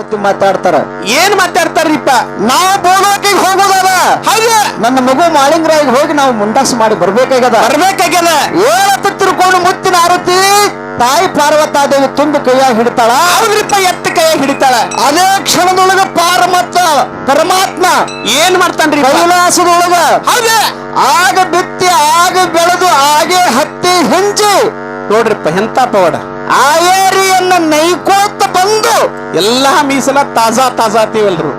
ಮಾತಾವತಿ ಮಾತಾಡ್ತಾರ? ಏನ್ ಮಾತಾಡ್ತಾರೀಪ ನಾವು ಬೋಲೋಕಿಗೆ ಹೋಗೋದಲ್ಲ ಹೌದು. ನನ್ನ ಮಗು ಮಾಳಿಂಗರಾಗಿ ಹೋಗಿ ನಾವು ಮುಂಡಾಸು ಮಾಡಿ ಬರ್ಬೇಕಾಗದ ಬರ್ಬೇಕಾಗ್ಯದ. ಏಳತ್ತು ತಿರ್ಕೊಂಡು ಮುತ್ತಿನ ಆರತಿ ತಾಯಿ ಪಾರ್ವತಾದೇವಿ ತುಂಬ ಕೈಯಾಗ ಹಿಡಿತಾಳ. ಅವ್ರಿಪ್ಪ ಎತ್ತ ಕೈಯಾಗಿ ಹಿಡಿತಾಳ? ಅದೇ ಕ್ಷಣದೊಳಗ ಪಾರಮತ್ತ ಪರಮಾತ್ಮ ಏನ್ ಮಾಡ್ತಾನ್ರಿ ಕೈಲಾಸದೊಳಗ ಹೌದ. ಆಗ ಬಿತ್ತಿ ಆಗ ಬೆಳೆದು ಆಗೇ ಹತ್ತಿ ಹಿಂಜಿ ನೋಡ್ರಿಪ್ಪ ಎಂತ ಪವಾಡ? ಆಯೇರಿಯನ್ನ ನೈಕೋತ ಬಂದು ಎಲ್ಲಾ ಮೀಸಲ ತಾಜಾ ತಾಜಾ ಆತೀವಲ್ರು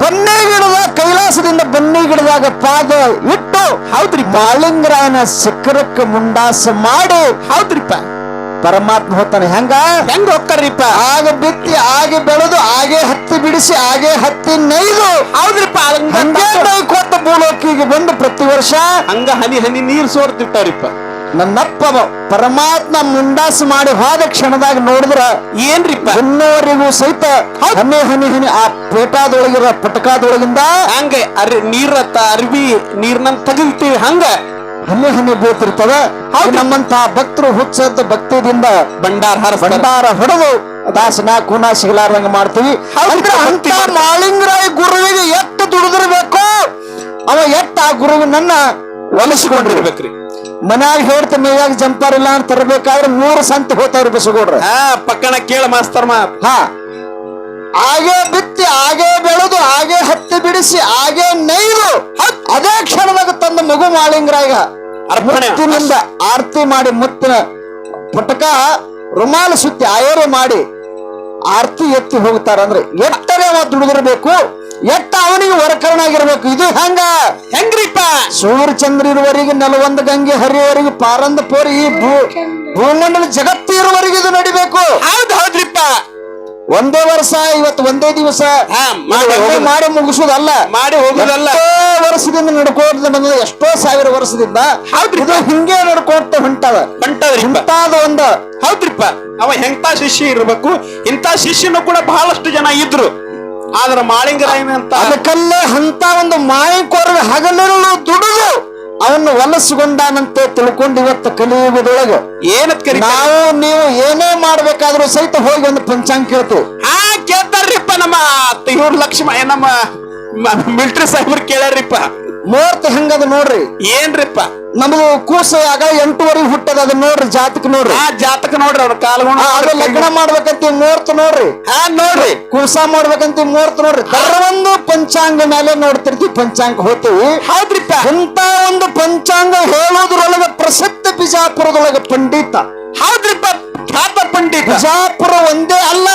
ಬನ್ನಿ ಗಿಡದ ಕೈಲಾಸದಿಂದ ಬನ್ನಿ ಗಿಡದಾಗ ಪಾದ ಇಟ್ಟು ಹೌದ್ರಿ ಬಾಳಿಂಗ್ರಾಯನ ಶಿಖರಕ್ಕೆ ಮುಂಡಾಸ ಮಾಡಿ ಹೌದ್ರಿಪ್ಪ ಪರಮಾತ್ಮ ಹೋಗ್ತಾನೆ ಹೆಂಗ? ಹೆಂಗ ಹೋಗ್ತಾರ್ರಿಪ್ಪ ಆಗ ಬಿತ್ತಿ ಆಗಿ ಬೆಳೆದು ಹಾಗೆ ಹತ್ತಿ ಬಿಡಿಸಿ ಹಾಗೆ ಹತ್ತಿ ನೈದು ಹೌದ್ರಿಪ್ಪ ಹಂಗೆ ನೈಕೋತ ಭೂಲೋಕಿಗೆ ಬಂದು ಪ್ರತಿ ವರ್ಷ ಹಂಗ ಹನಿ ಹನಿ ನೀರು ಸೋರ್ತಿರ್ತಾವ್ರಿಪ್ಪ ನನ್ನಪ್ಪ ಪರಮಾತ್ಮ ಮುಂಡಾಸು ಮಾಡಿ ಹೋದ ಕ್ಷಣದಾಗ ನೋಡಿದ್ರ ಏನ್ರಿ ಎನ್ನೋರಿಗೂ ಸಹಿತ ಹನಿ ಹನಿ ಹನಿ ಆ ಪೇಟಾದೊಳಗಿರೋ ಪಟಕಾದೊಳಗಿಂದ ಹಂಗೆ ಅರಿ ನೀರ ಅರ್ಬಿ ನೀರ್ನ ತೆಗಿತೀವಿ ಹಂಗ. ಹನಿ ಹನಿ ಬೀಳ್ತಿರ್ತದ. ನಮ್ಮಂತ ಭಕ್ತರು ಹುಚ್ಚದ ಭಕ್ತಿಯಿಂದ ಭಂಡಾರ ಹರ ಭಂಡಾರ ಹೊಡೆದು ದಾಸನ ಗುಣ ಸಿಗಲಾರ್ದಂಗ ಮಾಡ್ತೀವಿ. ಅಂತ ಮಾಳಿಂಗರಾಯ ಗುರುವಿಗೆ ಎಷ್ಟು ದುಡಿದಿರ್ಬೇಕು? ಅವ ಎತ್ತ ಆ ಗುರುವಿನನ್ನ ಒಲಿಸಿಕೊಂಡಿರ್ಬೇಕ್ರಿ. ಮನ್ಯಾಗ ಹೇಳ್ತ ಮೇಯಾಗ ಜಂಪರ್ ಇಲ್ಲ ಅಂತ ತರಬೇಕಾದ್ರೆ ಮೂರು ಸಂತ ಹೋತಾವ್ರಿ ಬಸಗೋಡ್ರ. ಹಾ ಪಕ್ಕನ ಕೇಳ ಮಾಸ್ತರ್ ಮಾ. ಹಾ. ಹಾಗೆ ಬಿತ್ತಿ ಹಾಗೆ ಬೆಳೆದು ಹಾಗೆ ಹತ್ತಿ ಬಿಡಿಸಿ ಹಾಗೆ ನೈದು ಅದೇ ಕ್ಷಣದಾಗ ತಂದ ಮಗು ಮಾಳಿಂಗರಾಗ. ಅರ್ಪಣೆ. ಮುತ್ತಿನಿಂದ ಆರತಿ ಮಾಡಿ ಮುತ್ತಿನ ಪಟಕ ರುಮಾಲ ಸುತ್ತಿ ಆಯರೆ ಮಾಡಿ ಆರತಿ ಎತ್ತಿ ಹೋಗ್ತಾರ ಅಂದ್ರೆ ಎಟ್ಟರೆ ಅವ ದುಡಿದಿರ್ಬೇಕು. ಎಟ್ಟ ಅವನಿಗೆ ವರಕರಣಾಗಿರ್ಬೇಕು ಇದು ಹೆಂಗ? ಹೆಂಗ್ರಿಪ್ಪ? ಸೂರ್ಯಚಂದ್ರ ಚಂದ್ರ ನೆಲವೊಂದ ನೆಲವೊಂದು ಗಂಗೆ ಹರಿಯುವವರಿಗೆ ಪಾರಂದ ಪೋರಿ ಈ ಭೂ ಭೂಮಂಡಲ ಜಗತ್ತು ಇರುವವರಿಗೆ ಇದು ನಡಿಬೇಕು. ಹೌದ್ ಹೌದ್ರಿಪ್ಪ. ಒಂದೇ ವರ್ಷ ಇವತ್ತು ಒಂದೇ ದಿವಸ. ಹಾ, ಮಾಡಿ ಮುಗಿಸೋದಲ್ಲ. ಮಾಡಿ ಹೋಗೋದಲ್ಲ. ವರ್ಷದಿಂದ ನಡ್ಕೊಂಡ್ ಬಂದ ಎಷ್ಟೋ ಸಾವಿರ ವರ್ಷದಿಂದ. ಹೌದ್ರಿ. ಇದು ಹಿಂಗೆ ನಡ್ಕೊಂತ ಹೊಂಟವ ಹೊಂಟವ್ರಿ ಇಂತಾದ ಒಂದು. ಹೌದ್ರಿಪ್ಪ. ಅವ ಎಂತ ಶಿಷ್ಯ ಇರ್ಬೇಕು ಇಂತ ಶಿಷ್ಯನು ಕೂಡ ಬಹಳಷ್ಟು ಜನ ಇದ್ರು. ಆದ್ರ ಮಾಳಿಂಗ ಅಂತ ಅದಕ್ಕಲ್ಲೇ ಅಂತ ಒಂದು ಮಾಯಕೋರ ಹಗಲಿರುಳು ದುಡಿದು ಅವನ್ನ ಹೊಲಸುಗೊಂಡಾನಂತೆ ತಿಳ್ಕೊಂಡು ಇವತ್ತು ಕಲಿಯುವುದೊಳಗೆ. ಏನತ್ ಕರಿ ನಾವು ನೀವು ಏನೇ ಮಾಡ್ಬೇಕಾದ್ರೂ ಸಹಿತ ಹೋಗಿ ಒಂದು ಪಂಚಾಂಗ ಕೇಳ್ತು ಹಾ ಕೇಳ್ತಾರ್ರಿಪ್ಪ ನಮ್ಮ ಇವ್ರ ಲಕ್ಷ್ಮ ನಮ್ಮ ಮಿಲ್ಟ್ರಿ ಸಾಹೇಬ್ರು ಕೇಳ್ಯಾರ್ರಿಪ್ಪ. ಮುಹೂರ್ತ ಹೆಂಗದ ನೋಡ್ರಿ? ಏನ್ರಿಪ್ಪ? ನಮ್ದು ಕೂಸ ಆಗ ಎಂಟುವರೆ ಹುಟ್ಟದ ಅದ ನೋಡ್ರಿ ಜಾತಕ ನೋಡ್ರಿ. ಆ ಜಾತಕ ನೋಡ್ರಿ ಅವ್ರ ಕಾಲ ಅದು ಲಗ್ನ ಮಾಡ್ಬೇಕಂತ ಮೂರ್ತ ನೋಡ್ರಿ. ಹಾ ನೋಡ್ರಿ. ಕೂಸ ಮಾಡ್ಬೇಕಂತ ಮೂರ್ತ ನೋಡ್ರಿ. ಒಂದು ಪಂಚಾಂಗ ಮೇಲೆ ನೋಡ್ತಿರ್ತೀವಿ ಪಂಚಾಂಗ ಹೋತೀವಿ ಹೌದ್ರಿಪ್ಪ. ಇಂತ ಒಂದು ಪಂಚಾಂಗ ಹೇಳೋದ್ರೊಳಗ ಪ್ರಸಿದ್ಧ ಬಿಜಾಪುರದೊಳಗ ಪಂಡಿತ. ಹೌದ್ರಿಪ್ಪ. ಖ್ಯಾತ ಪಂಡಿತ. ಬಿಜಾಪುರ ಒಂದೇ ಅಲ್ಲ.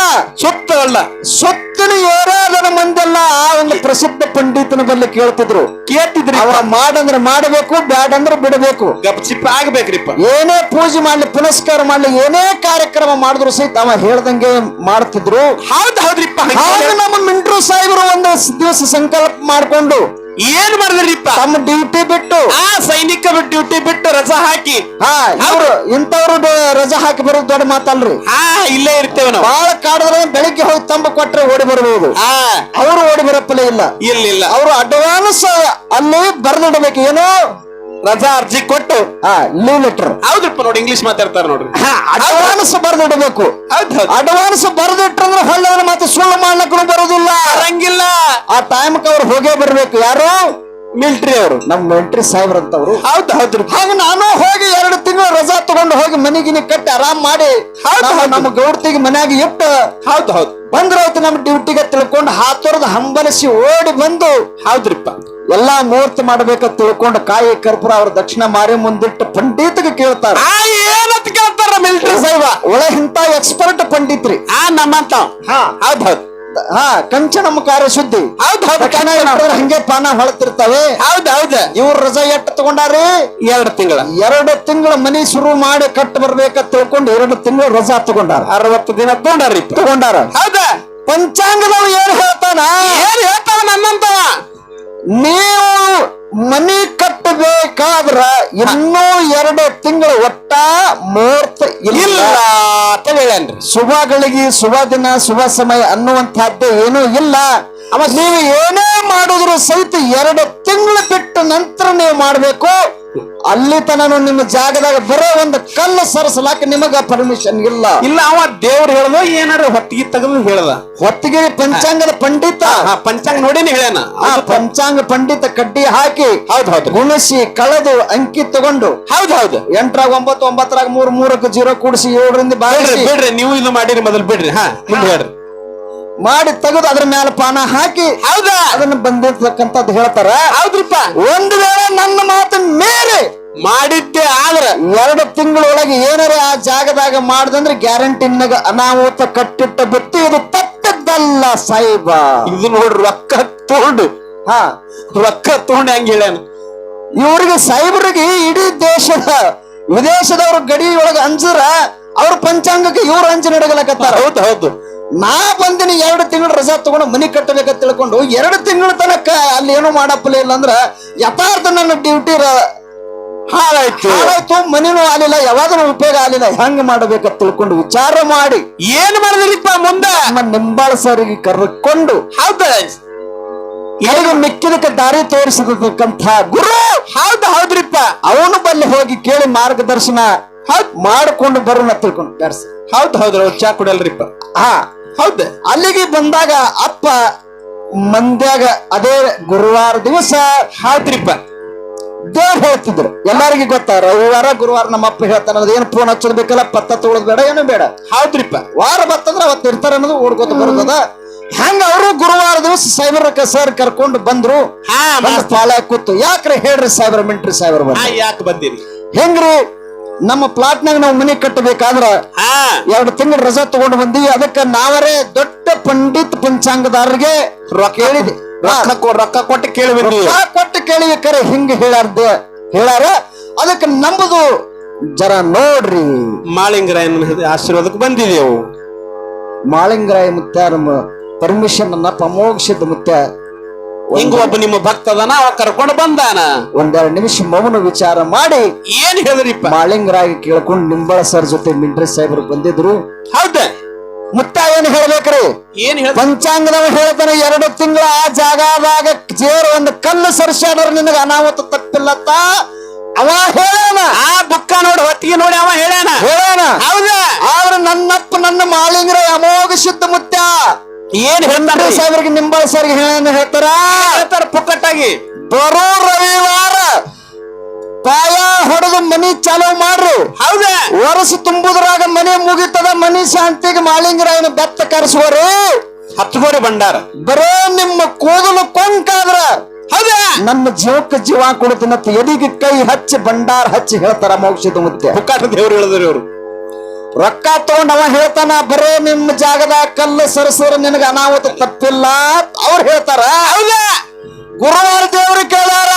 ಸುತ್ತ ಅಲ್ಲ ಸುತ್ತಿನ ಏರಾದನ ಮಂದೆಲ್ಲ ಆ ಒಂದು ಪ್ರಸಿದ್ಧ ಪಂಡಿತನ ಬಲ್ಲಿ ಕೇಳ್ತಿದ್ರು. ಕೇಳ್ತಿದ್ರಿ ಅವ್ರ ಮಾಡಂದ್ರೆ ಮಾಡಬೇಕು ಬ್ಯಾಡ ಅಂದ್ರೆ ಬಿಡಬೇಕು. ಗಪ್ ಚಿಪ್ಪ ಆಗ್ಬೇಕ್ರಿಪ್ಪ. ಏನೇ ಪೂಜೆ ಮಾಡ್ಲಿ ಪುನಸ್ಕಾರ ಮಾಡ್ಲಿ ಏನೇ ಕಾರ್ಯಕ್ರಮ ಮಾಡಿದ್ರು ಸಹಿತ ಅವ ಹೇಳ್ದಂಗೆ ಮಾಡ್ತಿದ್ರು. ಹೌದ್ ಹೌದ್ರಿಪ್ಪ. ಹೌದು ನಮ್ಮ ಮಿಂಟ್ರು ಸಾಹೇಬರು ಒಂದು ದಿವಸ ಸಂಕಲ್ಪ ಮಾಡ್ಕೊಂಡು ಏನ್ ಮಾಡಿದ್ರಿಪ್ಪ ತಮ್ಮ ಡ್ಯೂಟಿ ಬಿಟ್ಟು ಆ ಸೈನಿಕ ಡ್ಯೂಟಿ ಬಿಟ್ಟು ರಜಾ ಹಾಕಿ. ಹಾ ಇವ್ರು ಇಂಥವ್ರು ರಜಾ ಹಾಕಿ ಬರೋದು ದೊಡ್ಡ ಮಾತಲ್ರಿ. ಹಾ ಇಲ್ಲೇ ಇರ್ತೇವೆ ನಾವು. ಬಹಳ ಕಾಡಿದ್ರೆ ಬೆಳಿಗ್ಗೆ ಹೋಗಿ ತಂಬ ಕೊಟ್ರೆ ಓಡಿ ಬರಬಹುದು. ಹಾ. ಅವರು ಓಡಿ ಬರಪ್ಪಲೇ ಇಲ್ಲ. ಇಲ್ಲ ಇಲ್ಲ. ಅವರು ಅಡ್ವಾನ್ಸ್ ಅಲ್ಲಿ ಬರ್ದಿಡ್ಬೇಕು. ಏನೋ ರಜಾ ಅರ್ಜಿ ಕೊಟ್ಟು ಹಾ ಲೀವ್ ಲೆಟರ್ ಹೌದಪ್ಪ ನೋಡಿ ಇಂಗ್ಲಿಷ್ ಮಾತಾಡ್ತಾರ ನೋಡ್ರಿ. ಅಡ್ವಾನ್ಸ್ ಬರ್ದಿಡ್ಬೇಕು. ಹೌದ್ ಹೌದ್. ಅಡ್ವಾನ್ಸ್ ಬರ್ದಿಟ್ರಂದ್ರೆ ಹಳ್ಳದ ಮತ್ತೆ ಸುಳ್ಳು ಮಾಡ್ಲಕ್ಕೂ ಬರೋದಿಲ್ಲ. ಬರಂಗಿಲ್ಲ. ಆ ಟೈಮ್ಗೆ ಅವ್ರು ಹೋಗೇ ಬರ್ಬೇಕು. ಯಾರು? ಮಿಲ್ಟ್ರಿ ಅವರು. ನಮ್ಮ ಮಿಲ್ಟ್ರಿ ಸಾಹೇಬ್ರ ಅಂತವ್ರು. ಹೌದು ಹೌದ್ರಿ ಹಾಗೆ ನಾನು ಹೋಗಿ ಎರಡು ತಿಂಗಳು ರಜಾ ತಗೊಂಡು ಹೋಗಿ ಮನೆಗಿನಿ ಕಟ್ಟಿ ಆರಾಮ್ ಮಾಡಿ ಹೌದು, ನಮ್ಮ- ಗೌಡ್ತಿಗೆ ಮನ್ಯಾಗ ಇಟ್ಟು ಹೌದು ಹೌದು. ಬಂದ್ರಾಯ್ತು ನಮ್ಮ ಡ್ಯೂಟಿಗೆ ತಿಳ್ಕೊಂಡು ಹಾತೊರದ ಹಂಬಲಿಸಿ ಓಡಿ ಬಂದು ಹೌದ್ರಿಪ್ಪ. ಎಲ್ಲಾ ಮುಹೂರ್ತ ಮಾಡ್ಬೇಕಂತ ತಿಳ್ಕೊಂಡು ಕಾಯಿ ಕರ್ಪೂರ ಅವ್ರ ದಕ್ಷಿಣ ಮಾರಿ ಮುಂದಿಟ್ಟು ಪಂಡಿತಗೆ ಕೇಳ್ತಾರ. ಆ ಏನಂತ ಕೇಳ್ತಾರ ಮಿಲಿಟರಿ ಸಾಹೇಬ? ಒಳ ಇಂತ ಎಕ್ಸ್ಪರ್ಟ್ ಪಂಡಿತ್ರಿ. ಆ ನಮ್ಮಂತ. ಹಾ. ಹೌದ್ ಹೌದ್. ಹಾ ಕಂಚನ ಕಾರ್ಯ ಶುದ್ಧಿ ಹೌದ್ ಹೌದ್ ಹಂಗೆ ಪಾನ ಹೊಳತಿರ್ತಾವೆ. ಹೌದ್ ಹೌದ್. ಇವ್ರ ರಜಾ ಎಟ್ಟು ತಗೊಂಡಾರಿ? ಎರಡು ತಿಂಗಳ. ಎರಡು ತಿಂಗಳ ಮನಿ ಶುರು ಮಾಡಿ ಕಟ್ ಬರ್ಬೇಕ ತಿಳ್ಕೊಂಡು ಎರಡು ತಿಂಗಳು ರಜಾ ತಗೊಂಡಾರ. ಅರವತ್ತು ದಿನ ತಗೊಂಡಾರಿ ತಗೊಂಡಾರ. ಹೌದ. ಪಂಚಾಂಗದವ್ ಏನ್ ಹೇಳ್ತಾನ? ಏನ್ ಹೇಳ್ತಾವ ನನ್ನಂತವ ನೀವು ಮನಿ ಕಟ್ಟಬೇಕಾದ್ರ ಇನ್ನೂ ಎರಡು ತಿಂಗಳು ಒಟ್ಟ ಮೂರ್ತ ಇಲ್ಲ. ಅಂತ ಅಂತ ಶುಭ ಶುಭಗಳಿಗೆ ಶುಭ ದಿನ ಶುಭ ಸಮಯ ಅನ್ನುವಂತಹದ್ದೇ ಏನೂ ಇಲ್ಲ. ಅವ ನೀವು ಏನೇ ಮಾಡಿದ್ರು ಸಹಿತ ಎರಡು ತಿಂಗಳು ಬಿಟ್ಟ ನಂತರ ನೀವು ಮಾಡಬೇಕು. ಅಲ್ಲಿ ತನನು ನಿಮ್ಮ ಜಾಗದಾಗ ಬರೋ ಒಂದು ಕಲ್ಲು ಸರಸಲಾಕ ನಿಮಗ ಪರ್ಮಿಷನ್ ಇಲ್ಲ. ಇಲ್ಲ ಅವ ದೇವ್ರು ಹೇಳ್ದ ಏನಾರ ಹೊತ್ತಿಗೆ ತೆಗೆದು ಹೇಳದ ಹೊತ್ತಿಗೆ ಪಂಚಾಂಗದ ಪಂಡಿತ. ಪಂಚಾಂಗ ನೋಡಿನಿ ಹೇಳ್ಯಾನ. ಆ ಪಂಚಾಂಗ ಪಂಡಿತ ಕಡ್ಡಿ ಹಾಕಿ ಹೌದ್ ಹೌದು. ಗುಣಿಸಿ ಕಳೆದು ಅಂಕಿ ತಗೊಂಡು ಹೌದ್ ಹೌದು. ಎಂಟರಾಗ ಒಂಬತ್ತು ಒಂಬತ್ತರಾಗ ಮೂರ್ ಮೂರಕ್ಕೆ ಜೀರೋ ಕೂಡಿಸಿ ಏಳರಿಂದ ಬಿಡ್ರಿ ನೀವು ಇದು ಮಾಡಿರಿ ಮೊದಲು ಬಿಡ್ರಿ ಹಾ ಮುಂದೆ ಹೇಳ್ರಿ. ಮಾಡಿ ತೆಗೆದು ಅದ್ರ ಮೇಲೆ ಪಾನ ಹಾಕಿ ಹೌದಾ? ಅದನ್ನ ಬಂದಿರ್ತಕ್ಕಂಥದ್ದು ಹೇಳ್ತಾರ. ಹೌದ್ರಿಪ್ಪ. ಒಂದು ವೇಳೆ ನನ್ನ ಮಾತು ಮೇರೆ ಮಾಡಿದ್ದೆ ಆದ್ರ ಎರಡು ತಿಂಗಳೊಳಗೆ ಏನಾರ ಆ ಜಾಗದಾಗ ಮಾಡ್ದಂದ್ರೆ ಗ್ಯಾರಂಟಿನಾಗ ಅನಾಹುತ ಕಟ್ಟಿಟ್ಟ ಬಿಟ್ಟು ಇದು ತಟ್ಟದ್ದಲ್ಲ ಸಾಹಿಬ. ಇದು ನೋಡ್ರಿ ರೊಕ್ಕ ತಗೊಂಡು ಹಾ. ರೊಕ್ಕ ತಗೊಂಡು ಹಂಗ ಹೇಳ್ಯಾನ? ಇವ್ರಿಗೆ ಸಾಹೇಬ್ರಿಗೆ ಇಡೀ ದೇಶದ ವಿದೇಶದವ್ರ ಗಡಿ ಒಳಗ ಅಂಜರ ಅವ್ರ ಪಂಚಾಂಗಕ್ಕೆ ಇವ್ರ ಅಂಜನ ನಡಗಲಕತ್ತಾರ. ಹೌದು ಹೌದು. ನಾ ಬಂದಿನಿ ಎರಡು ತಿಂಗಳ ರಜಾ ತಗೊಂಡು ಮನಿ ಕಟ್ಟಬೇಕ ತಿಳ್ಕೊಂಡು ಎರಡು ತಿಂಗಳ ತನಕ ಅಲ್ಲಿ ಏನು ಮಾಡಪ್ಪಲೇ ಇಲ್ಲ ಅಂದ್ರ ಯಥಾರ್ಥ ನನ್ನ ಡ್ಯೂಟಿ ಹಾಳಾಯ್ತು. ಹಾಳಾಯ್ತು ಮನಿನೂ ಆಲಿಲ್ಲ ಯಾವಾಗಲೂ ಉಪಯೋಗ ಆಲಿಲ್ಲ ಹೆಂಗ್ ಮಾಡಬೇಕ ತಿಳ್ಕೊಂಡು ವಿಚಾರ ಮಾಡಿ. ಏನ್ ಮಾಡಿದ್ರಿಪ್ಪ ಮುಂದೆ? ನಮ್ಮ ನಿಂಬಾಳ ಸರಿಗೆ ಕರ್ಕೊಂಡು ಹೌದ. ಎಲ್ಲಿಗೆ ಮಿಕ್ಕಿದಕ್ಕೆ ದಾರಿ ತೋರಿಸಿದಂತ ಗುರು. ಹೌದು ಹೌದ್ರಿಪ್ಪ. ಅವನು ಬಲ್ಲಿ ಹೋಗಿ ಕೇಳಿ ಮಾರ್ಗದರ್ಶನ ಹೌದ್. ಮಾಡಿಕೊಂಡು ಬರೋಣ ತಿಳ್ಕೊಂಡು. ಬೆರ್ಸ ಹೌದ್ ಹೌದ್ರಿ. ಚಾ ಕುಡಲ್ರಿಪ್ಪ ಹಾ. ಹೌದ ಅಲ್ಲಿಗೆ ಬಂದಾಗ ಅಪ್ಪ ಮಂದ್ಯಾಗ ಅದೇ ಗುರುವಾರ ದಿವಸ ಹಾಳ್ತ್ರಿಪ್ಪ ದೇವ್ರು ಹೇಳ್ತಿದ್ರು. ಎಲ್ಲರಿಗೂ ಗೊತ್ತ ರವಿವಾರ ಗುರುವಾರ ನಮ್ಮ ಅಪ್ಪ ಹೇಳ್ತಾನ ಅದೇನು ಫೋನ್ ಹಚ್ಚೋದ್ ಬೇಕಲ್ಲ ಪತ್ತ ತೊಗೊಳೋದ್ ಬೇಡ ಏನು ಬೇಡ. ಹೌದ್ರಿಪ್ಪ ವಾರ ಬರ್ತಂದ್ರೆ ಅವತ್ತು ಇರ್ತಾರ ಅನ್ನೋದು ಓಡ್ಕೊತ ಬರ್ತದ. ಹೆಂಗ ಅವರು ಗುರುವಾರ ದಿವಸ ಸೈಬರ್ ಸರ್ ಕರ್ಕೊಂಡು ಬಂದ್ರು ಪಾಲ ಕೂತು. ಯಾಕ್ರೆ ಹೇಳ್ರಿ ಸೈಬರ್ ಮಿಂಟ್ರಿ ಸೈಬರ್ ಯಾಕೆ ಬಂದಿರಿ? ಹೆಂಗ್ರಿ? ನಮ್ಮ ಪ್ಲಾಟ್ನಾಗ ನಾವು ಮನೆ ಕಟ್ಟಬೇಕಾದ್ರ ಎರಡು ತಿಂಗಳು ರಜಾ ತಗೊಂಡು ಬಂದಿ ಅದಕ್ಕೆ ನಾವರೇ ದೊಡ್ಡ ಪಂಡಿತ್ ಪಂಚಾಂಗದಾರರಿಗೆ ರೊಕ್ಕ ಹೇಳಿದೆ ರೊಕ್ಕ ರೊಕ್ಕ ಕೊಟ್ಟು ಕೇಳಿ ಕೊಟ್ಟು ಕೇಳಿವಿ ಕರೆ ಹಿಂಗ ಹೇಳಾರ್ದ ಹೇಳಾರ ಅದಕ್ಕೆ ನಂಬುದು ಜರ ನೋಡ್ರಿ. ಮಾಳಿಂಗರಾಯನ ಆಶೀರ್ವಾದಕ್ಕೆ ಬಂದಿದೆವು ಮಾಳಿಂಗರಾಯ ಮುತ್ತ ಪರ್ಮಿಷನ್ ಅನ್ನ ಪಮೋಕ್ಷದ ಮುತ್ಯ. ಹಿಂಗ ಒಬ್ಬ ನಿಮ್ಮ ಭಕ್ತದನ ಅವ ಕರ್ಕೊಂಡು ಬಂದಾನ. ಒಂದೆರಡು ನಿಮಿಷ ಮೌನ ವಿಚಾರ ಮಾಡಿ ಏನ್ ಹೇಳಿದ್ರಿಪ್ಪ? ಮಾಳಿಂಗರಾಗಿ ಕೇಳ್ಕೊಂಡು ನಿಂಬಳ ಸರ್ ಜೊತೆ ಮಿಂಟ್ರಿ ಸಾಹೇಬ್ರು ಬಂದಿದ್ರು. ಹೌದ? ಮುತ್ತ ಏನ್ ಹೇಳ್ಬೇಕ್ರಿ? ಏನ್ ಹೇಳ ಪಂಚಾಂಗದವ ಹೇಳ್ತಾನೆ ಎರಡು ತಿಂಗಳ ಆ ಜಾಗದಾಗ ಜೇರ್ ಒಂದು ಕಲ್ಲು ಸರ್ಸಾಡ್ರ ನಿನಗ ಅನಾಹುತ ತಪ್ಪಿಲ್ಲತ್ತ? ಅವ ಹೇಳೋಣ ಆ ಬುಕ್ಕ ನೋಡಿ ಹೊತ್ತಿಗೆ ನೋಡಿ ಅವ ಹೇಳೋಣ ಹೇಳೋಣ ಹೌದ? ಆದ್ರೆ ನನ್ನಪ್ಪ ನನ್ನ ಮಾಳಿಂಗ್ರ ಅಮೋಘ ಶುದ್ಧ ಮುತ್ಯ. ಏನ್ ಮಿಂಟ್ರಿ ಸಾಹೇಬ್ರಿಗೆ ನಿಂಬಳ ಸರ್ಗೆ ಹೇಳ ಹೇಳ್ತಾರ? ಹೇಳ್ತಾರ ಪುಕ್ಕಟ್ಟಾಗಿ. ಬರೋ ರವಿವಾರ ಪಾಯ ಹೊಡೆದು ಮನಿ ಚಾಲೂ ಮಾಡ್ರು. ಹೌದ? ವರ್ಷ ತುಂಬುದ್ರಾಗ ಮನೆ ಮುಗಿತದ ಮನಿ ಶಾಂತಿಗೆ ಮಾಲಿಂಗರಾಯನ ಬೆತ್ತ ಕರೆಸುವರು. ಹತ್ತುಗೋರಿ ಬಂಡಾರ ಬರೋ ನಿಮ್ಮ ಕೂದಲು ಕೊಂಕಾದ್ರ. ಹೌದ? ನನ್ನ ಜೀವಕ್ಕೆ ಜೀವ ಕೊಡುತ್ತಿನತ್ತ ಎದಿಗೆ ಕೈ ಹಚ್ಚಿ ಬಂಡಾರ ಹಚ್ಚಿ ಹೇಳ್ತಾರ ಮೋಕ್ಷದ ಮುತ್ತೆ ಪುಕ್ಕಾಟ ದೇವ್ರು ಹೇಳಿದ್ರು ಅವ್ರು ರೊಕ್ಕ ತಗೊಂಡ್ ಅವ ಹೇಳ್ತಾನ ಬರೇ ನಿಮ್ಮ ಜಾಗದ ಕಲ್ಲು ಸರಸರ ನಿನಗ ಅನಾಹುತ ತಪ್ಪಿಲ್ಲ ಅವ್ರು ಹೇಳ್ತಾರ. ಹೌದ? ಗುರುವಾರ ದೇವ್ರು ಕೇಳ್ಯಾರ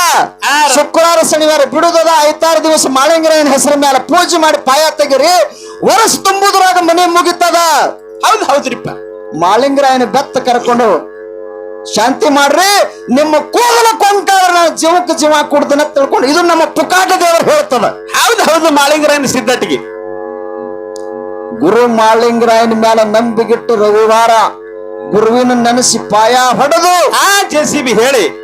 ಆ, ಶುಕ್ರವಾರ ಶನಿವಾರ ಬಿಡುದದ ಐತಾರು ದಿವಸ ಮಾಳಿಂಗರಾಯನ ಹೆಸರ ಮೇಲೆ ಪೂಜೆ ಮಾಡಿ ಪಾಯ ತೆಗಿರಿ ವರ್ಷ ತುಂಬುದ್ರಾಗ ಮನೆ ಮುಗಿತದ. ಹೌದ್ ಹೌದ್ರಿಪ್ಪ. ಮಾಳಿಂಗರಾಯನ ಬೆತ್ತ ಕರ್ಕೊಂಡು ಶಾಂತಿ ಮಾಡ್ರಿ ನಿಮ್ಮ ಕೂದಲ ಕೊಂಕಾದ್ರ ನಾನು ಜೀವಕ್ಕೆ ಜೀವ ಕೊಡ್ದನ ತಿಳ್ಕೊಂಡು ಇದು ನಮ್ಮ ಪುಕಾಟ ದೇವರು ಹೇಳ್ತದ. ಹೌದ್ ಹೌದು ಮಾಳಿಂಗರಾಯನ ಸಿದ್ಧಟಿಗೆ ಗುರು ಮಾಳಿಂಗರಾಯನ ಮೇಲೆ ನಂಬಿಗಿಟ್ಟು ರವಿವಾರ ಗುರುವಿನ ನೆನೆಸಿ ಪಾಯ ಹೊಡೆದು ಆ ಜೆ ಸಿ ಬಿ ಹೇಳಿ.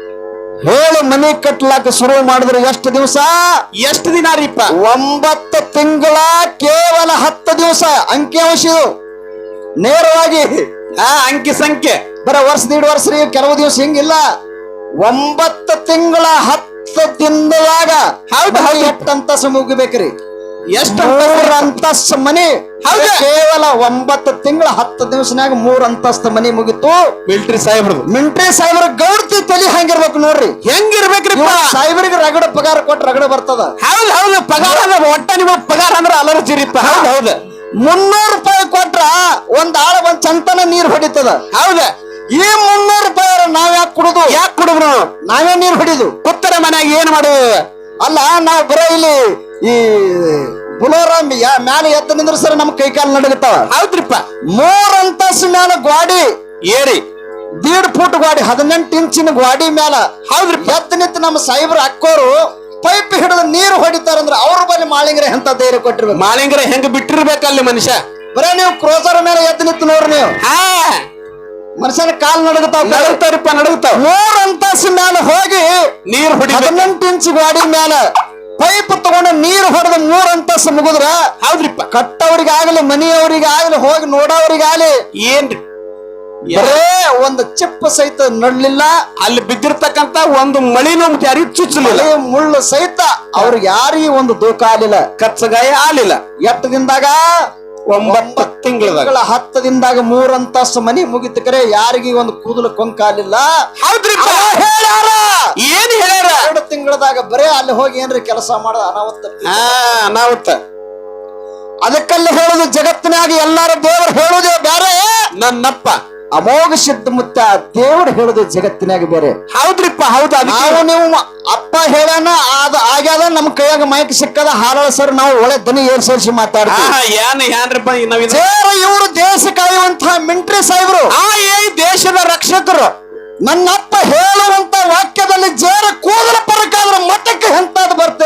ಹೇಳಿ ಮನೆ ಕಟ್ಲಾಕ ಶುರು ಮಾಡಿದ್ರು ಎಷ್ಟು ದಿವಸ? ಎಷ್ಟು ದಿನ ರೀಪ್ಪ ಒಂಬತ್ತು ತಿಂಗಳ ಕೇವಲ ಹತ್ತು ದಿವಸ. ಅಂಕಿ ಅಂಶ ನೇರವಾಗಿ. ಆ ಅಂಕಿ ಸಂಖ್ಯೆ. ಬರ ವರ್ಷ ದೀಡ್ ವರ್ಷ ರೀ ಕೆಲವು ದಿವಸ ಹಿಂಗಿಲ್ಲ. ಒಂಬತ್ತು ತಿಂಗಳ ಹತ್ತು ದಿನದಾಗ ಹೌದು, ಹೌದು. ಅಂತಸ್ತು ಮುಗಿಬೇಕ್ರಿ. ಎಷ್ಟು ಅಂತಸ್ ಮನೆ. ಕೇವಲ ಒಂಬತ್ತು ತಿಂಗಳ ಹತ್ತು ದಿವಸನಾಗ ಮೂರ್ ಅಂತಸ್ತ ಮನೆ ಮುಗಿತು. ಮಿಲಿಟರಿ ಸಾಹೇಬ್ರದು. ಮಿಲ್ಟ್ರಿ ಸಾಹೇಬ್ರ ಗೌಡ್ತಿ ತಲಿ ಹಂಗಿರ್ಬೇಕು ನೋಡ್ರಿ. ಹೆಂಗಿರ್ಬೇಕ್ರಿ ಸಾಹೇಬ್ರಿಗೆ ರಗಡ ಪಗಾರ ಕೊಟ್ಟು ರಗಡ ಬರ್ತದ. ಹೌದ್ ಹೌದು ಪಗಾರ ಒಟ್ಟ ನಿಮ್ಮ ಪಗಾರ ಅಂದ್ರೆ ಅಲರ್ಜಿ ಹೌದ್ ಹೌದು. ಮುನ್ನೂರು ರೂಪಾಯಿ ಕೊಟ್ರ ಒಂದ್ ಆಳ ಒಂದ್ ಚಂತನ ನೀರ್ ಹೊಡಿತದ. ಹೌದ. ಈ ಮುನ್ನೂರು ರೂಪಾಯಿ ನಾವ್ ಯಾಕೆ ಕುಡುದು? ಯಾಕೆ ಕುಡಿದ್ರು ನಾವೇ? ನೀರ್ ಹೊಡಿದು? ಕುತ್ತರ ಮನ್ಯಾಗ ಏನ್ ಮಾಡುದು? ಅಲ್ಲ ನಾವ್ ಬರೋ ಇಲ್ಲಿ ಈ ಬುಲೋರ ಮ್ಯಾಲ ಎತ್ತ ನಿಂದ್ರ ಸರ್ ನಮ್ ಕೈ ಕಾಲು ನಡಗತಾವ ಹೌದ್ರಿಪ್ಪ. ಮೂರ್ ಅಂತಸ್ತು ಮ್ಯಾಲ ಗ್ವಾಡಿ ಏರಿ. ದೀಡ್ ಫುಟ್ ಗ್ವಾಡಿ ಹದಿನೆಂಟು ಇಂಚಿನ ಗ್ವಾಡಿ ಮ್ಯಾಲ ಹೌದ್ರಿ ಎತ್ತ ನಿಂತ ನಮ್ಮ ಸೈಬರ್ ಅಕ್ಕೋರು ಪೈಪ್ ಹಿಡಿದು ನೀರು ಹೊಡಿತಾರಂದ್ರ ಅವ್ರ ಬಳಿ ಮಾಳಿಂಗ್ರೆ ಎಂತ ಧೈರ್ಯ ಕೊಟ್ಟಿರ್ಬೇಕು? ಮಾಳಿಂಗ್ರ ಹೆಂಗ್ ಬಿಟ್ಟಿರ್ಬೇಕಲ್ಲಿ ಮನುಷ್ಯ? ಬರೇ ನೀವು ಕ್ರೋಸರ್ ಮೇಲೆ ಎದ್ದು ನಿಂತು ನೋಡ್ರಿ ನೀವು. ಮನುಷ್ಯನ ಕಾಲ್ ನಡಗತಾವ ನಡಗ್ತಾವ್ರಿಪ್ಪ ನಡಗ್ತಾವ ಮೂರ್ ಅಂತಸ್ತು ಮ್ಯಾಲ ಹೋಗಿ ನೀರ್ ಹೊಡಿ ಹದಿನೆಂಟು ಇಂಚ್ ಗಾಡಿ ಮ್ಯಾಲ ಪೈಪ್ ತಗೊಂಡ ನೀರು ಹೊಡೆದು ಮೂರ್ ಅಂತಸ್ತು ಮುಗಿದ್ರ ಹೌದ್ರಿಪ್ಪ ಕಟ್ಟವರಿಗಾಗಲಿ ಮನೆಯವರಿಗಾಗಲಿ ಹೋಗಿ ನೋಡೋರಿಗಾಗಲಿ ಏನ್ರಿ? ಬರೇ ಒಂದು ಚಿಪ್ಪ ಸಹಿತ ನಡ್ಲಿಲ್ಲ. ಅಲ್ಲಿ ಬಿದ್ದಿರ್ತಕ್ಕಂತ ಒಂದು ಮಳಿನೂ ಜಾರಿ ಚುಚ್ಚಲಿಲ್ಲ. ಮಳೆ ಮುಳ್ಳು ಸಹಿತ ಅವ್ರಿಗೆ ಯಾರಿಗೂ ಒಂದು ದೂಕ ಆಲಿಲ್ಲ ಕಚ್ಚಗಾಯ ಆಲಿಲ್ಲ ಎಟ್ಟದಿಂದಾಗ ದಿನದಾಗ ಒಂಬತ್ತು ತಿಂಗಳದಾಗ ತಿಂಗಳ ಹತ್ತು ದಿನದಾಗ ಮೂರ್ ಅಂತಸ್ತು ಮನಿ ಮುಗಿತ ಕರೆ ಯಾರಿಗೂ ಒಂದು ಕೂದಲು ಕೊಂಕಾಲಿಲ್ಲ. ಏನ್ ಹೇಳ್ಯಾರ? ಎರಡು ತಿಂಗಳದಾಗ ಬರೇ ಅಲ್ಲಿ ಹೋಗಿ ಏನ್ರಿ ಕೆಲಸ ಮಾಡ ಅನಾಹುತ ಅನಾವತ್ತ. ಅನಾಹುತ ಅದಕ್ಕಲ್ಲಿ ಹೇಳುದು ಜಗತ್ತಿನಾಗ ಎಲ್ಲಾರು ದೇವರು ಹೇಳುದೇ ಬೇರೆ. ನನ್ನಪ್ಪ. ಅಮೋಘ ಸಿದ್ಧ ಮುತ್ತ ದೇವರು ಹೇಳುದು ಜಗತ್ತಿನಾಗ ಬೇರೆ. ಹೌದ್ರಿಪ್ಪ ಹೌದು ನಾವು ನೀವು ಅಪ್ಪ ಹೇಳೋಣ ಅದ ಆಗ್ಯಾದ ನಮ್ ಕೈಯಾಗ ಮೈಕ್ ಸಿಕ್ಕದ ಹಾರಾಳ ಸರ್ ನಾವು ಒಳ್ಳೆ ದನಿ ಏರ್ಸಿ ಮಾತಾಡ್ತೀವಿ. ಸೇರ ಇವರು ದೇಶ ಕಾಯುವಂತಹ ಮಿಂಟ್ರಿ ಸಾಹೇಬ್ರು. ಆ ಏ ದೇಶದ ರಕ್ಷಕರು. ನನ್ನ ಅಪ್ಪ ಹೇಳುವಂತ ವಾಕ್ಯದಲ್ಲಿ ಜೇರ ಕೂದಲ ಪರಕಾದ್ರೆ ಮತಕ್ಕೆ ಎಂತಾದ್ ಬರ್ತ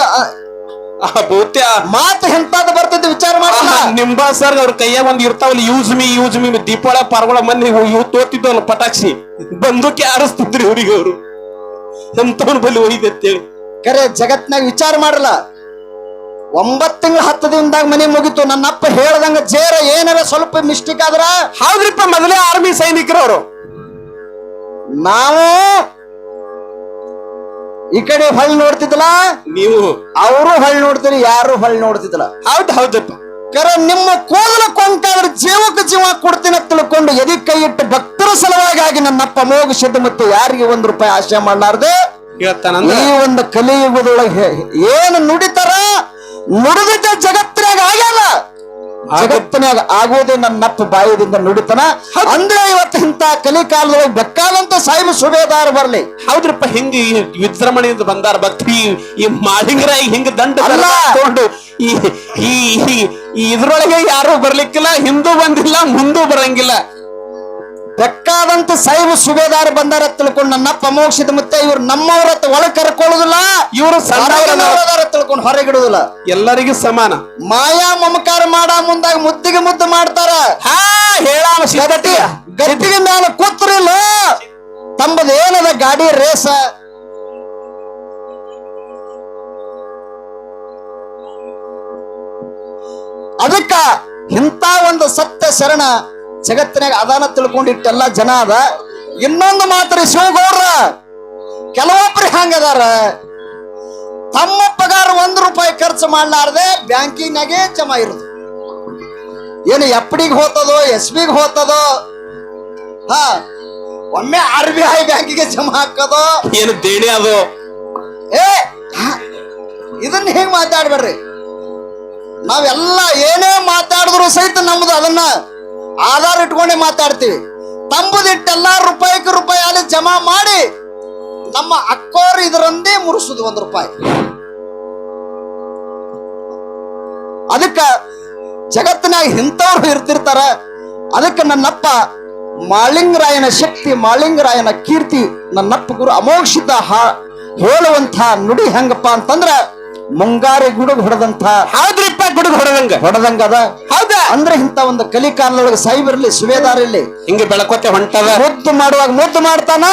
ಬಹುತ್ಯ ಮಾತು ಎಂತಾದ್ ಬರ್ತದೆ ವಿಚಾರ ಮಾಡಲ್ಲ ನಿಂಬಾ ಸರ್ ಅವ್ರ ಕೈಯಾಗ ಒಂದ್ ಇರ್ತಾವಲ್ಲ ಯೂಸ್ ಮಿ ಯೂಸ್ ಮಿ ದೀಪಾವಳ ಪರ್ವಳ ಮಂದಿ ಇವು ತೋತಿದ್ವಲ್ಲ ಪಟಾಕ್ಷಿ ಬಂದೂಕಿ ಆರಿಸ್ತಿದ್ರಿ ಅವ್ರಿಗೆ ಅವರು. ಎಂತವನ್ ಬಲಿ ಒಯ್ದೆ ಅಂತೇಳಿ. ಕರೆ ಜಗತ್ನಾಗ ವಿಚಾರ ಮಾಡಲ್ಲ. ಒಂಬತ್ ತಿಂಗಳ ಹತ್ತು ದಿನದಾಗ ಮನೆ ಮುಗಿತು ನನ್ನ ಅಪ್ಪ ಹೇಳ್ದಂಗ ಜೇರ ಏನಾರ ಸ್ವಲ್ಪ ಮಿಸ್ಟೇಕ್ ಆದ್ರ ಹೌದ್ರಿಪ್ಪ ಮೊದಲೇ ಆರ್ಮಿ ಸೈನಿಕರು ಅವರು. ನಾವು ಈ ಕಡೆ ಹೊಳ್ ನೋಡ್ತಿದ್ಲ ನೀವು. ಅವರು ಹೊಳ್ ನೋಡ್ತೀರಿ ಯಾರು ಹೊಳ್ ನೋಡ್ತಿದ್ಲ ಹೌದ್ ಹೌದಪ್ಪ. ಕರೆ ನಿಮ್ಮ ಕೂದಲು ಕೊಂಕಾದ್ರೆ ಜೀವಕ್ಕೆ ಜೀವ ಕೊಡ್ತೀನಿ ತಿಳ್ಕೊಂಡು ಎದಿ ಕೈ ಇಟ್ಟು ಭಕ್ತರ ಸಲುವಾಗಿ ನನ್ನಪ್ಪ ಮೋಗ ಸಿದ್ಧ ಮತ್ತು ಯಾರಿಗೆ ಒಂದ್ ರೂಪಾಯಿ ಆಶೆ ಮಾಡಲಾರ್ದೆ ಈ ಒಂದು ಕಲಿಯುಗದೊಳಗೆ ಏನು ನುಡಿತಾರ ನುಡಿದ ಜಗತ್ತಿನಾಗ ಆಗ್ಯಾನ ಜಗತ್ತಿನಾಗ ಆಗೋದೇ ನನ್ನಪ್ಪ ಬಾಯದಿಂದ ನುಡಿತನ. ಅಂದ್ರೆ ಇವತ್ತು ಇಂತ ಕಲಿ ಕಾಲದೊಳಗೆ ಬೇಕಾದಂತ ಸಾಹಿಬ್ ಸುಬೇದಾರ ಬರ್ಲಿ. ಹೌದ್ರಪ್ಪ ಹಿಂಗ ಈ ವಿಜೃಂಭಣೆಯಿಂದ ಬಂದಾರ ಭಕ್ತಿ ಈ ಮಾಳಿಂಗರಾಯಿ ಹಿಂಗ ದಂಡ. ತಗೊಂಡು ಈ ಇದ್ರೊಳಗೆ ಯಾರು ಬರ್ಲಿಕ್ಕಿಲ್ಲ ಹಿಂದೂ ಬಂದಿಲ್ಲ ಮುಂದೂ ಬರಂಗಿಲ್ಲ. ಬೇಕಾದಂತ ಸೈಬ್ ಸುಬೇದಾರ್ ಬಂದಾರ ತಿಳ್ಕೊಂಡು ನನ್ನ ಮೋಕ್ಷದ ಮತ್ತೆ ಇವ್ರು ನಮ್ಮವ್ರ ಒಳಗ್ ಕರ್ಕೊಳ್ಳುದಿಲ್ಲ ಇವರು ತಿಳ್ಕೊಂಡು ಹೊರಗಿಡುದಿಲ್ಲ ಎಲ್ಲರಿಗೂ ಸಮಾನ. ಮಾಯಾ ಮಮಕಾರ ಮಾಡ ಮುಂದಾಗ ಮುದ್ದಿಗೆ ಮುದ್ದು ಮಾಡ್ತಾರ. ಹಾ ಹೇಳಾಮ ಸಿಗಟಿ ಗಟ್ಟಿಗೆ ಮ್ಯಾಲ ಕೂತ್ರಿಲ್ಲ. ತಮ್ಮದು ಏನದ ಗಾಡಿ ರೇಸ? ಅದಕ್ಕ ಇಂಥ ಒಂದು ಸತ್ಯ ಶರಣ ಜಗತ್ತಿನಾಗ ಅದಾನ ತಿಳ್ಕೊಂಡಿಟ್ಟೆಲ್ಲ ಜನ ಅದ. ಇನ್ನೊಂದು ಮಾತ್ರ ಶಿವಗೌಡ್ರ ಕೆಲವೊಬ್ರು ಹೆಂಗದಾರ ತಮ್ಮ ಪಗಾರ ಒಂದ್ ರೂಪಾಯಿ ಖರ್ಚು ಮಾಡ್ಲಾರ್ದೆ ಬ್ಯಾಂಕಿನಾಗೆ ಜಮಾ ಇರುದು. ಏನು ಎಫ್ ಡಿಗೆ ಹೋತದೋ ಎಸ್ ಬಿಗೆ ಹೋತದೋ ಹಾ ಒಮ್ಮೆ ಆರ್ ಬಿ ಐ ಬ್ಯಾಂಕಿಗೆ ಜಮಾ ಹಾಕೋದು? ಏನು ದೇಣಿ ಅದು? ಏ ಇದನ್ನ ಹೇಗ್ ಮಾತಾಡ್ಬೇಡ್ರಿ? ನಾವೆಲ್ಲ ಏನೇ ಮಾತಾಡಿದ್ರು ಸಹಿತ ನಮ್ದು ಅದನ್ನ ಆಧಾರ ಇಟ್ಕೊಂಡೇ ಮಾತಾಡ್ತೀವಿ. ತಂಬುದಿಟ್ಟೆಲ್ಲ ರೂಪಾಯಿಗೆ ರೂಪಾಯಿ ಅಲ್ಲಿ ಜಮಾ ಮಾಡಿ ನಮ್ಮ ಅಕ್ಕೋರು ಇದರಂದೇ ಮುರಿಸುದು ಒಂದು ರೂಪಾಯಿ. ಅದಕ್ಕ ಜಗತ್ತಿನಾಗ ಇಂಥವ್ರು ಇರ್ತಿರ್ತಾರ. ಅದಕ್ಕೆ ನನ್ನಪ್ಪ ಮಾಳಿಂಗರಾಯನ ಶಕ್ತಿ, ಮಾಳಿಂಗರಾಯನ ಕೀರ್ತಿ, ನನ್ನಪ್ಪ ಗುರು ಅಮೋಕ್ಷಿತ ಹಾ- ನುಡಿ ಹೆಂಗಪ್ಪ ಅಂತಂದ್ರ ಮುಂಗಾರಿ ಗುಡುಗು ಹೊಡೆದಂತ ಹೌದ್ರಿಪ್ಪ ಹೊಡೆದಂಗ? ಹೊಡೆದಂಗ ಅದ. ಹೌದಾ? ಅಂದ್ರೆ ಇಂತ ಒಂದು ಕಲಿಕಾಲದೊಳಗೆ ಸಾಯಿಬರ್ಲಿ ಸುವೇದಾರ ಇರ್ಲಿ. ಹಿಂಗೆ ಬೆಳಕೋತೆ ಹೊಂಟದ. ಮುದ್ದು ಮಾಡುವಾಗ ಮುದ್ದು ಮಾಡ್ತಾನ.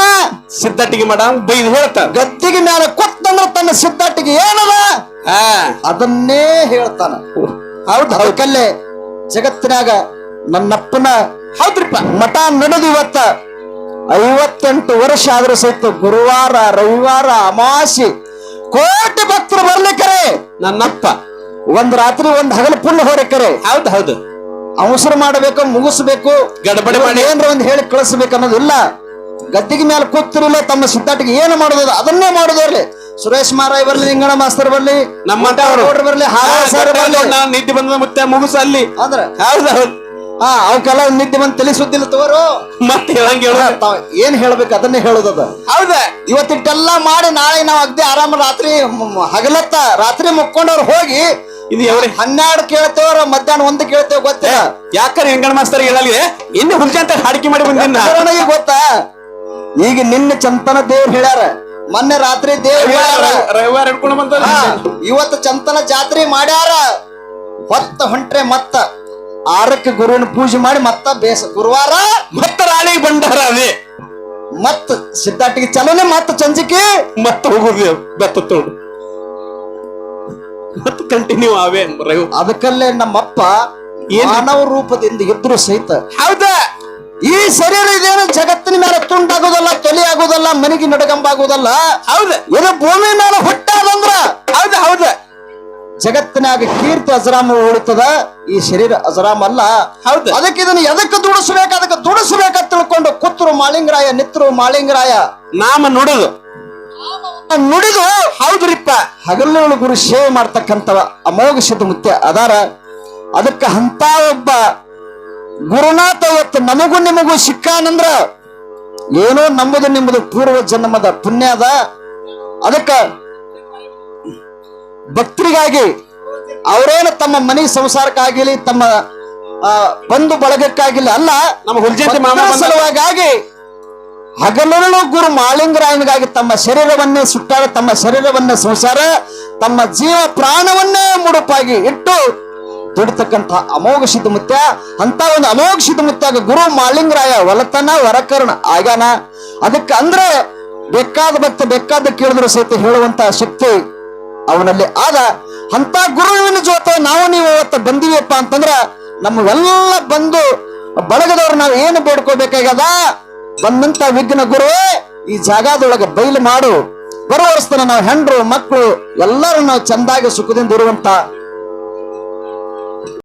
ಸಿದ್ದಟ್ಟಿಗೆ ಮಾಡ ಬೈದು ಹೇಳ್ತಾರ ಗತ್ತಿಗೆ ಮೇಲೆ ಕೊತ್ತಂದ್ರ ತನ್ನ ಸಿದ್ದಟ್ಟಿಗೆ ಏನದ? ಅದನ್ನೇ ಹೇಳ್ತಾನ. ಹೌದು ಅದಕ್ಕಲ್ಲೇ ಜಗತ್ತಿನಾಗ ನನ್ನಪ್ಪನ ಹೌದ್ರಿಪ್ಪ. ಮಠ ನಡೆದು ಇವತ್ತ ಐವತ್ತೆಂಟು ವರ್ಷ ಆದ್ರೂ ಸಹಿತ ಗುರುವಾರ ರವಿವಾರ ಅಮಾಸಿ ಕೋಟಿ ಭಕ್ತರು ಬರ್ಲಿಕ್ಕರೆ ನನ್ನಪ್ಪ. ಒಂದ್ ರಾತ್ರಿ ಒಂದ್ ಹಗಲು ಫುಲ್ ಹೊರಕರೆ. ಹೌದು ಹೌದು. ಅವಸರ ಮಾಡಬೇಕು ಮುಗಿಸ್ಬೇಕು. ಗಡಬಡಿ ಮಾಡಿ. ಏನ್ರ ಒಂದ್ ಹೇಳಿ ಕಳಿಸ್ಬೇಕು ಅನ್ನೋದಿಲ್ಲ. ಗದ್ದಿಗೆ ಮೇಲೆ ಕೂತಿರಲ್ಲ ತಮ್ಮ ಸಿದ್ಧಾಟಿಗೆ ಏನು ಮಾಡೋದು? ಅದನ್ನೇ ಮಾಡೋದ್ರಲ್ಲಿ ಸುರೇಶ್ ಮಾರಾಯ್ ಬರ್ಲಿ ನಿಂಗಣ ಮಾಸ್ತರ್ ಬರ್ಲಿ ನಮ್ಮ ಬರ್ಲಿ ನಿದ್ದೆ ಬಂದ ಮತ್ತೆ ಮುಗಿಸ ಅಲ್ಲಿ. ಅಂದ್ರ ಹೌದ್ ಹೌದ್. ಹಾ ಅವಕ್ಕೆಲ್ಲ ನಿದ್ದೆ ಬಂದ್ ತಲೆ ಸುದ್ದಿಲ್ಲ ತಗೋರು ಮತ್ತೆ ಹೇಳಂಗ ಏನ್ ಹೇಳ್ಬೇಕು ಅದನ್ನೇ ಹೇಳೋದದ ಹೌದ. ಇವತ್ತಿಟ್ಟೆಲ್ಲ ಮಾಡಿ ನಾಳೆ ನಾವ್ ಅಗ್ದಿ ಆರಾಮ ರಾತ್ರಿ ಹಗಲತ್ತ ರಾತ್ರಿ ಮುಕ್ಕೊಂಡವ್ರು ಹೋಗಿ ಇದು ಎವ್ರಿ ಹನ್ನೆರಡು ಕೇಳ್ತೇವ್ರ ಮಧ್ಯಾಹ್ನ ಒಂದು ಕೇಳ್ತೇವ್ ಗೊತ್ತಾ ಯಾಕಂದ್ರೆ ಹೆಂಗಣ ಮಾಸ್ತರ್ ಹೇಳಲಿ ಇನ್ನು ಹುಲ್ಜಿ ಅಂತ ಹಾಡಿಕೆ ಮಾಡಿ ಬಂದಿನ ಗೊತ್ತಾ? ಈಗ ನಿನ್ನ ಚಂತನ ದೇವ್ರು ಹೇಳ್ಯಾರ. ಮೊನ್ನೆ ರಾತ್ರಿ ದೇವ್ರು ಹೇಳ್ಯಾರ. ರವಿವಾರ ಹಿಡ್ಕೊಂಡು ಬಂದ ಇವತ್ತು ಚಂತನ ಜಾತ್ರೆ ಮಾಡ್ಯಾರ. ಹೊತ್ತ ಹೊಂಟ್ರೆ ಮತ್ತ. ಆರಕ್ಕೆ ಗುರುವಿನ ಪೂಜೆ ಮಾಡಿ ಮತ್ತ ಬೇಸ ಗುರುವಾರ ಮತ್ತ ರಾಣಿ ಬಂದಾರ ಅದೇ ಮತ್ತ ಸಿದ್ಧಾಟಿಗೆ ಚಲನೆ ಮತ್ತ ಚಂಜಿಕೆ. ಮತ್ತ ಹೋಗುದು ಬೆತ್ತ ತೊಗೊಂಡು ಮತ್ತೆ ಕಂಟಿನ್ಯೂ ಆವೇ ರಘು. ಅದಕ್ಕಲ್ಲೇ ನಮ್ಮಪ್ಪ? ಮಾನವ ರೂಪದಿಂದ ಇದ್ರು ಸಹಿತ ಹೌದಾ? ಈ ಶರೀರ ಇದೇನು ಜಗತ್ತಿನ ಮೇಲೆ ತುಂಡಾಗೋದಲ್ಲ ತೊಲಿ ಆಗೋದಲ್ಲ ಮನೆಗೆ ನಡಗಂಬಾಗೋದಲ್ಲ? ಹೌದ. ಇದು ಭೂಮಿ ಮೇಲೆ ಹುಟ್ಟಾದಂದ್ರ ಹೌದ ಹೌದ. ಜಗತ್ತಿನಾಗ ಕೀರ್ತಿ ಅಜರಾಮ ಉಳಿತದ ಈ ಶರೀರ ಅಜರಾಮ ಅಲ್ಲ. ಹೌದು. ಅದಕ್ಕೆ ಇದನ್ನ ಎದಕ್ಕೆ ದುಡಿಸ್ಬೇಕು? ಅದಕ್ಕೆ ದುಡಿಸ್ಬೇಕಂತ ತಿಳ್ಕೊಂಡು ಕುತ್ತರು ಮಾಳಿಂಗರಾಯ ನಿತ್ರು ಮಾಳಿಂಗರಾಯ. ನಾಮ ನುಡಿದು. ನುಡಿದು ಹೌದ್ರಿಪ್ಪ. ಹಗಲು ಗುರು ಸೇವೆ ಮಾಡ್ತಕ್ಕಂಥವ ಅಮೋಘ ಮುತ್ಯ ಅದಾರ. ಅದಕ್ಕೆ ಅಂತ ಒಬ್ಬ ಗುರುನಾಥ ಇವತ್ತು ನಮಗೂ ನಿಮಗೂ ಸಿಕ್ಕಾನಂದ್ರ ಏನೋ ನಮ್ಮದು ನಿಮ್ಮದು ಪೂರ್ವ ಜನ್ಮದ ಪುಣ್ಯ ಅದ. ಅದಕ್ಕ ಭಕ್ತರಿಗಾಗಿ ಅವರೇನು ತಮ್ಮ ಮನೆ ಸಂಸಾರಕ್ಕಾಗಿಲಿ ತಮ್ಮ ಬಂಧು ಬಳಗಕ್ಕಾಗಿಲ್ಲ ಅಲ್ಲ ನಮ್ಮ ಸಲುವಾಗಿ ಹಗಲುಗಳು ಗುರು ಮಾಲಿಂಗರಾಯನಿಗಾಗಿ ತಮ್ಮ ಶರೀರವನ್ನೇ ಸುಟ್ಟಾರ, ತಮ್ಮ ಶರೀರವನ್ನೇ ಸಂಸಾರ, ತಮ್ಮ ಜೀವ ಪ್ರಾಣವನ್ನೇ ಮುಡುಪಾಗಿ ಇಟ್ಟು ದುಡಿತಕ್ಕಂಥ ಅಮೋಘ ಸಿದ್ಧಮುತ್ಯ ಅಂತ ಒಂದು ಅಮೋಘ ಸಿದ್ಧಮುತ್ಯಾಗ ಗುರು ಮಾಲಿಂಗರಾಯ ಒಲತನ ವರಕರ್ಣ ಆಗ್ಯಾನ. ಅದಕ್ಕೆ ಅಂದ್ರೆ ಬೇಕಾದ ಭಕ್ತ ಬೇಕಾದ ಕೇಳಿದ್ರು ಸಹಿತ ಹೇಳುವಂತ ಶಕ್ತಿ ಅವನಲ್ಲಿ ಆದ. ಅಂತ ಗುರುವಿನ ಜೊತೆ ನಾವು ನೀವು ಇವತ್ತು ಬಂದಿವಪ್ಪ ಅಂತಂದ್ರ ನಮ್ಮವೆಲ್ಲ ಬಂದು ಬಳಗದವ್ರು ನಾವು ಏನು ಬೇಡ್ಕೋಬೇಕಾಗ್ಯದ? ಬಂದಂತ ವಿಘ್ನ ಗುರು, ಈ ಜಾಗದೊಳಗೆ ಬಯಲು ಮಾಡು. ಬರುವ ನಾವು ಹೆಂಡ್ರು, ಮಕ್ಕಳು ಎಲ್ಲರೂ ನಾವು ಚಂದಾಗಿ ಸುಖದಿಂದ ಇರುವಂತ